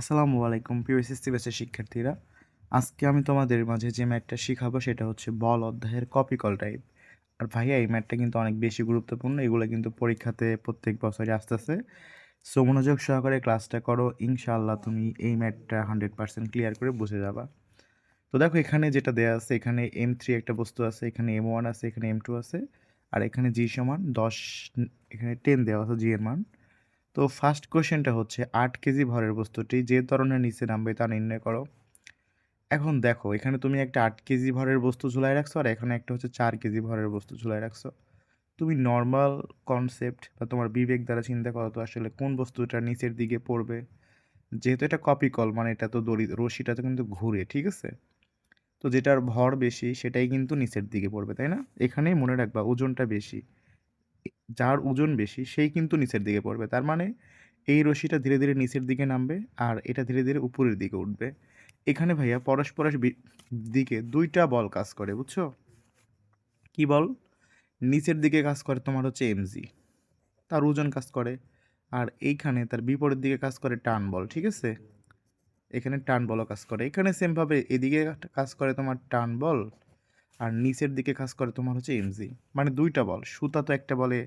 আসসালামু আলাইকুম, প্রিয় এসএসসি ব্যাচের শিক্ষার্থীরা। আজকে আমি তোমাদের মাঝে যে ম্যাথটা শেখাবো সেটা হচ্ছে বল অধ্যায়ের কপি কল টাইপ আর ভাইয়া, এই ম্যাথটা কিন্তু অনেক বেশি গুরুত্বপূর্ণ, এগুলো কিন্তু পরীক্ষাতে প্রত্যেক বছরই আসতেছে। সো মনোযোগ সহকারে ক্লাসটা করো, ইনশাআল্লাহ তুমি এই ম্যাথটা হান্ড্রেড পার্সেন্ট ক্লিয়ার করে বুঝে যাবা। তো দেখো, এখানে যেটা দেওয়া আছে, এখানে এম থ্রি একটা বস্তু আছে, এখানে এম ওয়ান আছে, এখানে এম টু আছে, আর এখানে জি সমান দশ, এখানে টেন দেওয়া আছে জি এর মান। তো ফার্স্ট কোশ্চেনটা হচ্ছে, আট কেজি ভরের বস্তুটি যে ধরনের নিচে নামবে তা নির্ণয় করো। এখন দেখো, এখানে তুমি একটা আট কেজি ভরের বস্তু ঝুলাই রাখছো আর এখানে একটা হচ্ছে চার কেজি ভরের বস্তু ঝুলাই রাখছো। তুমি নর্মাল কনসেপ্ট বা তোমার বিবেক দ্বারা চিন্তা করো তো আসলে কোন বস্তুটা নিচের দিকে পড়বে। যেহেতু এটা কপি কল মানে এটা তো দড়ি, রশিটা তো কিন্তু ঘুরে, ঠিক আছে? তো যেটার ভর বেশি সেটাই কিন্তু নিচের দিকে পড়বে, তাই না? এখানেই মনে রাখবা, ওজনটা বেশি। যার ওজন বেশি, সেই কিন্তু নিচের দিকে পড়বে। তার মানে এই রশিটা ধীরে ধীরে নিচের দিকে নামবে আর এটা ধীরে ধীরে উপরের দিকে উঠবে। এখানে ভাইয়া পরস্পরের দিকে দুইটা বল কাজ করে, বুঝছ? কি বল? নিচের দিকে কাজ করে তোমার হচ্ছে এমজি তার ওজন কাজ করে আর এইখানে তার বিপরীত দিকে কাজ করে টান বল, ঠিক আছে? এখানে টান বলও কাজ করে। এখানে সেমভাবে এদিকে কাজ করে তোমার টান বল আর নিচের দিকে কাজ করে তোমার হচ্ছে এমজি মানে দুইটা বল, সুতা তো একটা বলে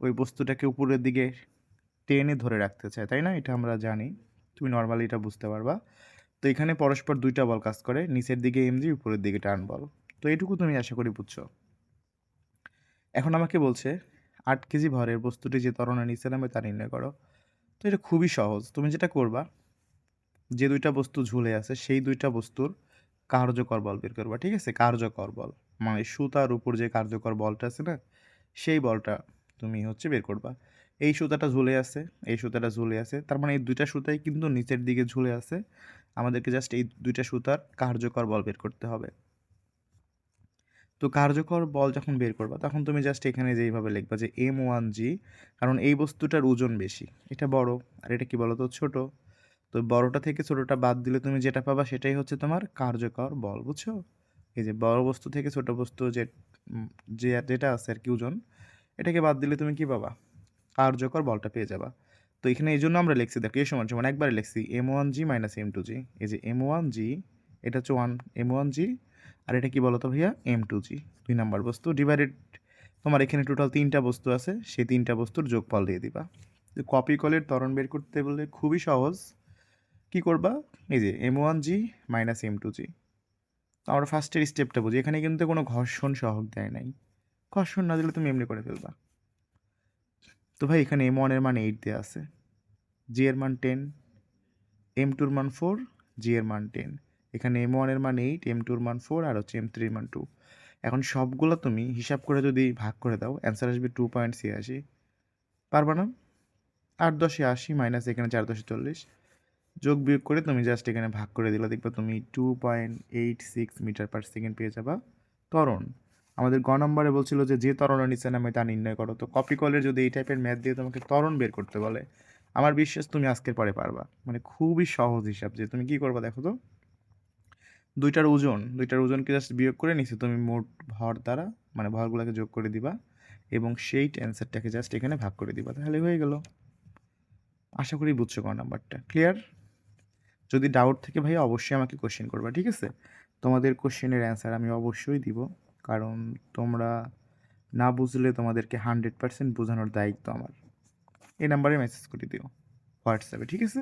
ওই বস্তুটাকে উপরের দিকে টেনে ধরে রাখতে চায়, তাই না? এটা আমরা জানি। তুমি নর্মালি এটা বুঝতে পারবা। তো এখানে পরস্পর দুইটা বল কাজ করে, নিচের দিকে এমজি উপরের দিকে টান বল। তো এটুকু তুমি আশা করি বুঝছ। এখন আমাকে বলছে, আট কেজি ভরের বস্তুটি যে ত্বরণের নিচে নামে তা নির্ণয় করো। তো এটা খুবই সহজ। তুমি যেটা করবা, যে দুইটা বস্তু ঝুলে আছে, সেই দুইটা বস্তুর কার্যকর বল বের করবা, ঠিক আছে? কার্যকর বল। মানে সুতার উপর যে কার্যকর বলটা আছে না, সেই বলটা তুমি হচ্ছে বের করবা। এই সুতাটা ঝুলে আছে, এই সুতাটা ঝুলে আছে, তার মানে এই দুইটা সুতাই কিন্তু নিচের দিকে ঝুলে আছে। আমাদেরকে জাস্ট এই দুইটা সুতার কার্যকর বল বের করতে হবে। তো কার্যকর বল যখন বের করবা, তখন তুমি জাস্ট এখানে যেইভাবে লিখবা যে এম ওয়ান জি কারণ এই বস্তুটার ওজন বেশি। এটা বড়, আর এটা কি বলতো? ছোট। তো বড়টা থেকে ছোটটা বাদ দিলে তুমি যেটা পাবা সেটাই হচ্ছে তোমার কার্যকর বল, বুঝছ? এই যে বড় বস্তু থেকে ছোট বস্তু যে যেটা আছে আর কি ওজন, এটাকে বাদ দিলে তুমি কি পাবা? কার্যকর বলটা পেয়ে যাবা। তো এখানে এই জন্য আমরা লিখছি, দেখো এই সমান সমান, একবারে লিখছি, M one G minus M two G. এই যে এম ওয়ান জি, এটা হচ্ছে ওয়ান, এম ওয়ান জি, আর এটা কি বলো তো ভাইয়া? M two G. দুই নাম্বার বস্তু ডিভাইডেড তোমার এখানে টোটাল তিনটা বস্তু আছে, সেই তিনটা বস্তুর যোগফল দিয়ে দিবা। কপি কলের ত্বরণ বের করতে বললে খুবই সহজ। কি করবা? এই যে M one G minus M two G আমরা ফার্স্টের স্টেপটা বুঝি। এখানে কিন্তু কোনো ঘর্ষণ সহগ দেয় নাই। ঘর্ষণ না দিলে তুমি এমনি করে ফেলবা। তো ভাই, এখানে এম ওয়ানের মান এইট দেওয়া আছে। জি এর মান টেন এম টুর মান ফোর জি এর মান টেন এখানে এম ওয়ানের মান এইট এম টুর মান ফোর আর হচ্ছে এম থ্রির মান টু এখন সবগুলো তুমি হিসাব করে যদি ভাগ করে দাও অ্যান্সার আসবে টু পয়েন্ট ছিয়াশি। পারবা না? আট দশে আশি মাইনাস এখানে চার দশে চল্লিশ। যোগ বিয়োগ করে তুমি জাস্ট এখানে ভাগ করে দিলে দেখবে তুমি two point eight six metre per second পেয়ে যাবা ত্বরণ। আমাদের গ নম্বরে বলছিল যে যে ত্বরণের নিচে নামে তা নির্ণয় করো। তো কপি কলের যদি এই টাইপের ম্যাথ দিয়ে তোমাকে ত্বরণ বের করতে বলে, আমার বিশ্বাস তুমি আজকের পরে পারবা। মানে খুবই সহজ হিসাব যে, তুমি কি করবা দেখো তো? দুইটার ওজন, দুইটার ওজনকে জাস্ট বিয়োগ করে নিচে তুমি মোট ভর দ্বারা মানে ভরগুলোকে যোগ করে দিবা এবং সেই অ্যান্সারটাকে জাস্ট এখানে ভাগ করে দিবা। তাহলে হয়ে গেল। আশা করি বুঝছ ক নাম্বারটা। ক্লিয়ার যদি ডাউট থেকে ভাই অবশ্যই আমাকে কোশ্চেন করবা, ঠিক আছে? তোমাদের কোশ্চেনের অ্যান্সার আমি অবশ্যই দিব, কারণ তোমরা না বুঝলে তোমাদেরকে হান্ড্রেড পার্সেন্ট বোঝানোর দায়িত্ব আমার। এই নাম্বারে মেসেজ করে দিও হোয়াটসঅ্যাপে ঠিক আছে?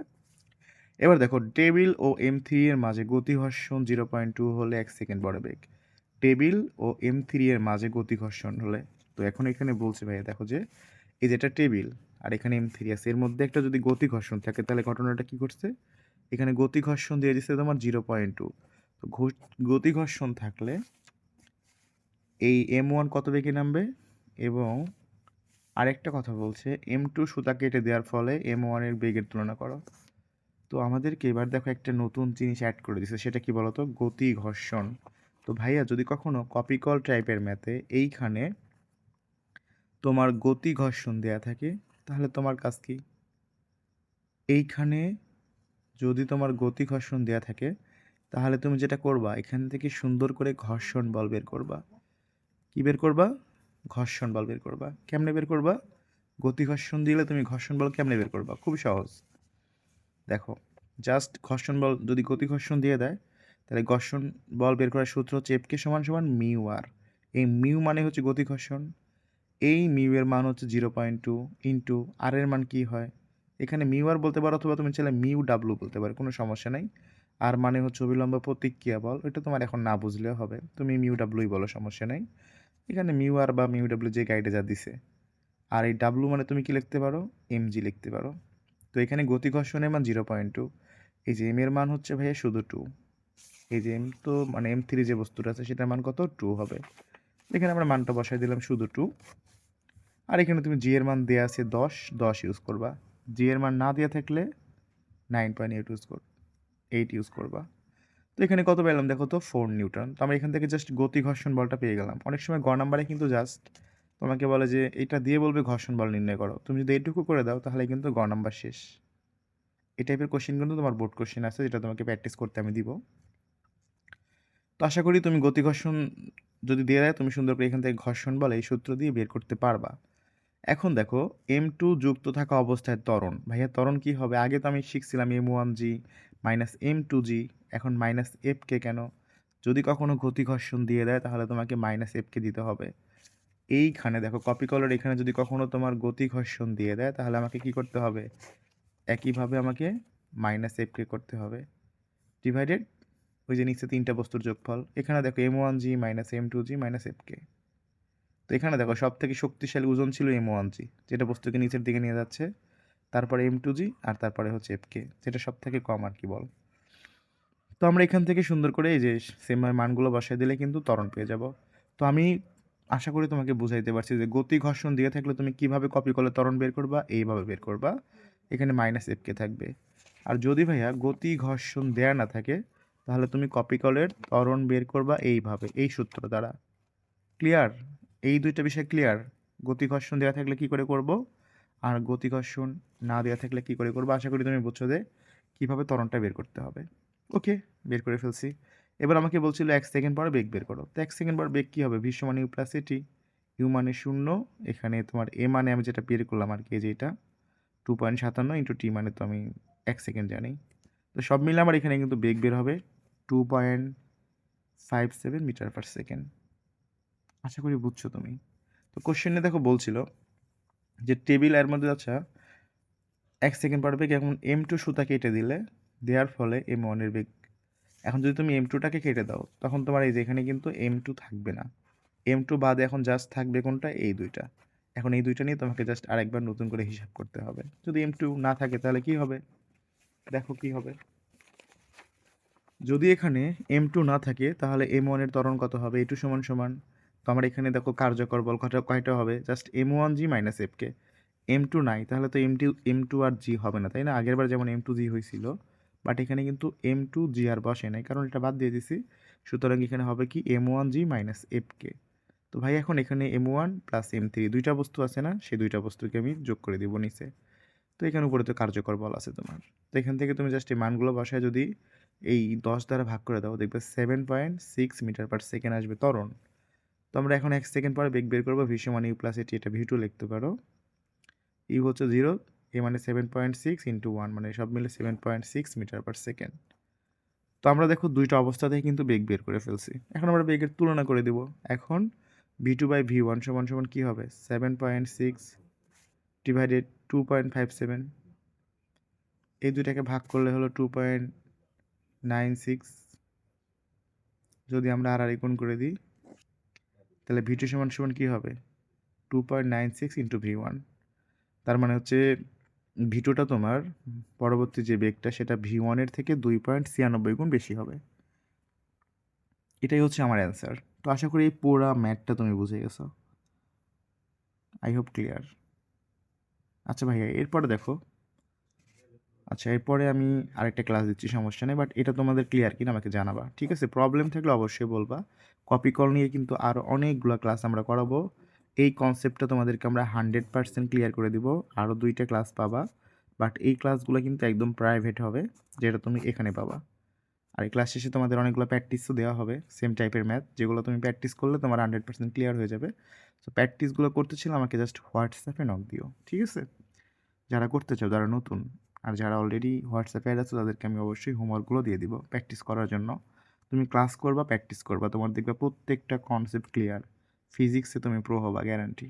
এবার দেখো টেবিল ও এম থ্রি এর মাঝে গতি ঘর্ষণ জিরো পয়েন্ট টু হলে এক সেকেন্ড বড় বেগ টেবিল ও এম থ্রি এর মাঝে গতি ঘর্ষণ হলে, তো এখন এখানে বলছে ভাইয়া, দেখো যে, এই যেটা টেবিল আর এখানে এম থ্রি আছে, এর মধ্যে একটা যদি গতি ঘর্ষণ থাকে, তাহলে ঘটনাটা কি করছে এখানে গতি ঘর্ষণ দিয়ে দিচ্ছে তোমার জিরো পয়েন্ট টু তো গতি ঘর্ষণ থাকলে এই এম ওয়ান কত বেগে নামবে? এবং আরেকটা কথা বলছে এম টু সুতা কেটে দেওয়ার ফলে এম ওয়ানের বেগের তুলনা করো। তো আমাদেরকে এবার দেখো একটা নতুন জিনিস অ্যাড করে দিছে, সেটা কি বলতো? গতি ঘর্ষণ তো ভাইয়া, যদি কখনো কপিকল টাইপের ম্যাথে এইখানে তোমার গতি ঘর্ষণ দেয়া থাকে, তাহলে তোমার কাজ কি? এইখানে যদি তোমার গতি ঘর্ষণ দেয়া থাকে, তাহলে তুমি যেটা করবা, এখান থেকে সুন্দর করে ঘর্ষণ বল বের করবা। কি বের করবা? ঘর্ষণ বল বের করবা। কেমনে বের করবা? গতি ঘর্ষণ দিলে তুমি ঘর্ষণ বল কেমনে বের করবা? খুব সহজ। দেখো জাস্ট ঘর্ষণ বল যদি গতি ঘর্ষণ দিয়ে দেয়, তাহলে ঘর্ষণ বল বের করার সূত্র হচ্ছে এফকে সমান সমান মিউ আর এই মিউ মানে হচ্ছে গতি ঘর্ষণ। এই মিউ এর মান হচ্ছে জিরো পয়েন্ট টু ইন্টু আর এর মান কী হয়? এখানে মিউ আর বলতে পারো অথবা তুমি চাইলে মিউ ডাব্লু বলতে পারো, কোনো সমস্যা নেই। আর মানে হচ্ছে অবিলম্ব প্রতিক্রিয়া বল এটা তোমার এখন না বুঝলেও হবে। তুমি মিউ ডাব্লুই বলো, সমস্যা নেই। এখানে মিউ আর বা মিউ ডাব্লু যে গাইডে যা দিছে। আর এই ডাব্লু মানে তুমি কি লিখতে পারো? এম জি লিখতে পারো। তো এখানে গতি ঘর্ষণের মান জিরো পয়েন্ট টু এই যে এম এর মান হচ্ছে ভাইয়া শুধু টু এই যে এম তো মানে এম থ্রি যে বস্তুটা আছে, সেটার মান কত? টু হবে। এখানে আমরা মানটা বসাই দিলাম শুধু টু আর এখানে তুমি জি এর মান দেওয়া আছে দশ দশ ইউজ করবা। জি এর মান না দেওয়া থাকলে নাইন পয়েন্ট এইট ইউজ কর এইট ইউজ করবা। তো এখানে কত পেলাম দেখো তো? ফোর নিউটন তো আমরা এখান থেকে জাস্ট গতি ঘর্ষণ বলটা পেয়ে গেলাম। অনেক সময় গ নাম্বারে কিন্তু জাস্ট তোমাকে বলে যে এটা দিয়ে বলবে ঘর্ষণ বল নির্ণয় করো। তুমি যদি এইটুকু করে দাও তাহলে কিন্তু গ নাম্বার শেষ। এই টাইপের কোশ্চেন কিন্তু তোমার বোর্ড কোশ্চেন আছে যেটা তোমাকে প্র্যাকটিস করতে আমি দিব। তো আশা করি তুমি গতি ঘর্ষণ যদি দিয়ে দেয় তুমি সুন্দর করে এখান থেকে ঘর্ষণ বল এই সূত্র দিয়ে বের করতে পারবা। এখন দেখো এম টু যুক্ত থাকা অবস্থায় ত্বরণ। ভাইয়া, ত্বরণ কি হবে? আগে তো আমি শিখছিলাম M one G minus M two G এখন মাইনাস এফ কে কেন? যদি কখনো গতি ঘর্ষণ দিয়ে দেয়, তাহলে তোমাকে মাইনাস এফ কে দিতে হবে। এইখানে দেখো কপি কলার এখানে যদি কখনো তোমার গতি ঘর্ষণ দিয়ে দেয়, তাহলে আমাকে কি করতে হবে? একইভাবে আমাকে মাইনাস এফ কে করতে হবে। ডিভাইডেড ওই যে নিচে তিনটা বস্তুর যোগফল। এখানে দেখো M one G minus M two G minus F কে তো এখানে দেখো সব থেকে শক্তিশালী ওজন ছিল এম ওয়ান জি যেটা বস্তুকে নিচের দিকে নিয়ে যাচ্ছে, তারপরে এম টু জি আর তারপরে হচ্ছে এফ কে যেটা সব থেকে কম আর কি বল। তো আমরা এখান থেকে সুন্দর করে এই যে সেমের মানগুলো বসাই দিলে কিন্তু ত্বরণ পেয়ে যাব। তো আমি আশা করি তোমাকে বুঝাইতে পারছি যে গতি ঘর্ষণ দিয়ে থাকলে তুমি কীভাবে কপি করলে ত্বরণ বের করবা, এইভাবে বের করবা। এখানে মাইনাস এফ কে থাকবে। আর যদি ভাইয়া গতি ঘর্ষণ দেয়া না থাকে, তাহলে তুমি কপি কলের ত্বরণ বের করবা এইভাবে, এই সূত্র দ্বারা। ক্লিয়ার এই দুইটা বিষয় ক্লিয়ার গতি ঘর্ষণ দেওয়া থাকলে কি করে করব? আর গতি ঘর্ষণ না দেওয়া থাকলে কি করে করব? আশা করি তুমি বুঝছ যে কীভাবে ত্বরণটা বের করতে হবে। ওকে বের করে ফেলছি। এবার আমাকে বলছিল এক সেকেন্ড পরে বেগ বের করো। তো এক সেকেন্ড পর বেগ কী হবে? বিশ্ব মানে ইউ প্লাস এটি ইউ মানে শূন্য। এখানে তোমার এ মানে আমি যেটা বের করলাম আর কি, এই যে এটা। টু পয়েন্ট সাতান্ন ইন্টু টি মানে তো আমি এক সেকেন্ড জানি। তো সব মিলে আমার এখানে কিন্তু বেগ বের হবে two point five seven metre per second আশা করি বুঝছ তুমি। তো কোশ্চেনে দেখো বলছিল যে টেবিলের মধ্যে আচ্ছা এক সেকেন্ড পর বেগ এখন এম টু সুতা কেটে দিলে, দেওয়ার ফলে এম ওয়ানের বেগ। এখন যদি তুমি এম টুটাকে কেটে দাও, তখন তোমার এই যে এখানে কিন্তু এম টু থাকবে না। এম টু বাদে এখন জাস্ট থাকবে কোনটা? এই দুইটা। এখন এই দুইটা নিয়ে তোমাকে জাস্ট আরেকবার নতুন করে হিসাব করতে হবে। যদি এম টু না থাকে তাহলে কি হবে? দেখো কি হবে। যদি এখানে এম টু না থাকে, তাহলে এম ওয়ানের ত্বরণ কত হবে? এ টু সমান সমান তো আমার এখানে দেখো কার্যকর বল কয়টা কয়টা হবে? Just M one G minus এফকে M two নাই, তাহলে তো এম টু এম টু আর জি হবে না, তাই না? আগের বার যেমন এম টু জি হয়েছিল বাট এখানে কিন্তু এম টু জি আর বসে নাই, কারণ এটা বাদ দিয়ে দিছি। সুতরাং এখানে হবে কি এম ওয়ান জি মাইনাস এফকে তো ভাই, এখন এখানে M one plus M three দুইটা বস্তু আছে না? সেই দুইটা বস্তুকে আমি যোগ করে দিব নিচে। তো এখানে উপরে তো কার্যকর বল আছে তোমার। তো এখান থেকে তুমি জাস্ট এই মানগুলো বসায় যদি এই দশ দ্বারা ভাগ করে দাও, দেখবে seven point six metre per second আসবে ত্বরণ। তো আমরা এখন এক সেকেন্ড পরে বেগ বের করব ভি সমান ইউ প্লাস এটি এটা ভি টু লিখতে পারো। ইউ হচ্ছে জিরো এ মানে seven point six into one মানে সব মিলে seven point six metre per second তো আমরা দেখো দুইটা অবস্থাতেই কিন্তু বেগ বের করে ফেলছি। এখন আমরা বেগের তুলনা করে দিব। এখন V two by V one সমান সমান কী হবে? Seven point six divided two point five seven এই দুইটাকে ভাগ করলে হলো টু পয়েন্ট নাইন সিক্স যদি আমরা আর আর গুণ করে দিই তাহলে ভি টু সমান সমান কী হবে? Two point nine six into V one তার মানে হচ্ছে ভি টুটা তোমার পরবর্তী যে বেগটা, সেটা ভি ওয়ানের থেকে দুই পয়েন্ট ছিয়ানব্বই গুণ বেশি হবে। এটাই হচ্ছে আমার অ্যান্সার তো আশা করি এই পুরা ম্যাথটা তুমি বুঝে গেছো। আই হোপ ক্লিয়ার আচ্ছা ভাইয়া, এরপরে দেখো। আচ্ছা এরপরে আমি আরেকটা ক্লাস দিচ্ছি, সমস্যা নেই বাট এটা তোমাদের ক্লিয়ার কিনা আমাকে জানাবা। ঠিক আছে? প্রবলেম থাকলে অবশ্যই বলবা। কপি কল নিয়ে কিন্তু আরও অনেকগুলো ক্লাস আমরা করাবো। এই কনসেপ্টটা তোমাদেরকে আমরা হান্ড্রেড পার্সেন্ট ক্লিয়ার করে দিব। আরও দুইটা ক্লাস পাবা বাট এই ক্লাসগুলো কিন্তু একদম প্রাইভেট হবে, যেটা তুমি এখানে পাবা। আর এই ক্লাস শেষে তোমাদের অনেকগুলো প্র্যাকটিসও দেওয়া হবে সেম টাইপের ম্যাথ যেগুলো তুমি প্র্যাকটিস করলে তোমার হান্ড্রেড পার্সেন্ট ক্লিয়ার হয়ে যাবে। সো প্র্যাকটিসগুলো করতে ছিল আমাকে জাস্ট হোয়াটসঅ্যাপে নক দিও, ঠিক আছে? যারা করতে চাও, যারা নতুন আর যারা অলরেডি হোয়াটসঅ্যাপে অ্যাড আছে, তাদেরকে আমি অবশ্যই হোমওয়ার্কগুলো দিয়ে দিব প্র্যাকটিস করার জন্য। তুমি ক্লাস করবা প্র্যাকটিস করবা, তোমার দেখবে প্রত্যেকটা কনসেপ্ট ক্লিয়ার ফিজিক্সে তুমি প্রো হবা গ্যারান্টি